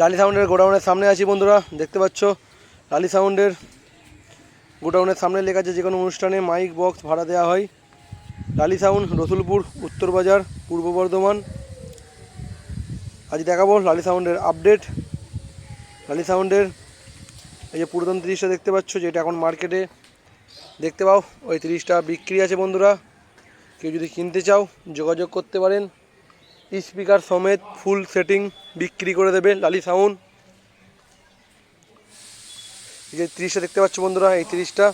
লালি সাউন্ডের গোডাউনের সামনে আছি বন্ধুরা, দেখতে পাচ্ছ? লালি সাউন্ডের গোডাউনের সামনে লেখা আছে যে কোনো অনুষ্ঠানে মাইক বক্স ভাড়া দেওয়া হয়। লালি সাউন্ড, রসুলপুর উত্তরবাজার পূর্ব বর্ধমান। আজ দেখাবো লালি সাউন্ডের আপডেট লালি সাউন্ডের এই যে পুরাতন তিরিশটা দেখতে পাচ্ছ, যেটা এখন মার্কেটে। দেখতে পাও, ওই তিরিশটা বিক্রি আছে বন্ধুরা। কেউ যদি কিনতে চাও, যোগাযোগ করতে পারেন। স্পিকার সমেত ফুল সেটিং বিক্রি করে দেবে লালি সাউন্ড। এই যে তিরিশটা দেখতে পাচ্ছ বন্ধুরা, এই তিরিশটা।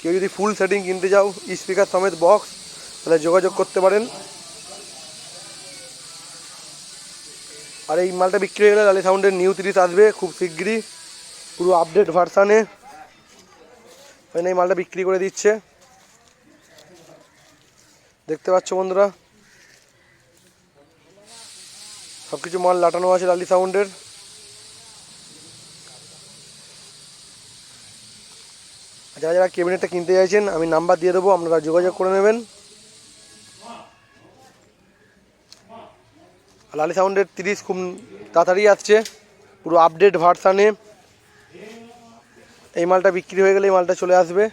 কেউ যদি ফুল সেটিং কিনতে চাও স্পিকার সমেত বক্স, তাহলে যোগাযোগ করতে পারেন। আর এই মালটা বিক্রি হয়ে গেলে লালি সাউন্ডের নিউ তিরিশ আসবে খুব শিগগিরই, পুরো আপডেট ভার্সানে এই মালটা বিক্রি করে দিচ্ছে। দেখতে পাচ্ছ বন্ধুরা? সব কিছু মাল লাটানো আছে লালি সাউন্ডের। যারা যারা ক্যাবিনেটটা কিনতে চাইছেন, আমি নাম্বার দিয়ে দেবো, আপনারা যোগাযোগ করে নেবেন। লালি সাউন্ডের তিরিশ খুব তাড়াতাড়ি আসছে, পুরো আপডেট ভার্সানে এই মালটা বিক্রি হয়ে গেলে এই মালটা চলে আসবে,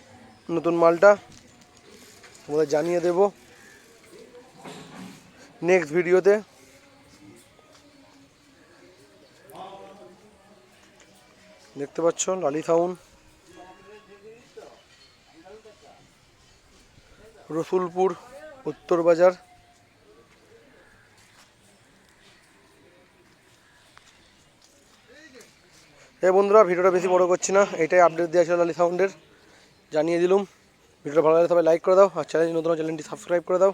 নতুন মালটা। তোমাদের জানিয়ে দেব। নেক্সট ভিডিওতে দেখতে পাচ্ছ, লালি সাউন্ড রসুলপুর, উত্তর বাজার। এই বন্ধুরা, ভিডিওটা বেশি বড় করছি না। এটাই আপডেট দেওয়া ছিল লালি সাউন্ডের জানিয়ে দিলুম। ভিডিওটা ভালো লাগলে সবাই লাইক করে দাও। আর চ্যানেল নতুন চ্যানেলটি সাবস্ক্রাইব করে দাও।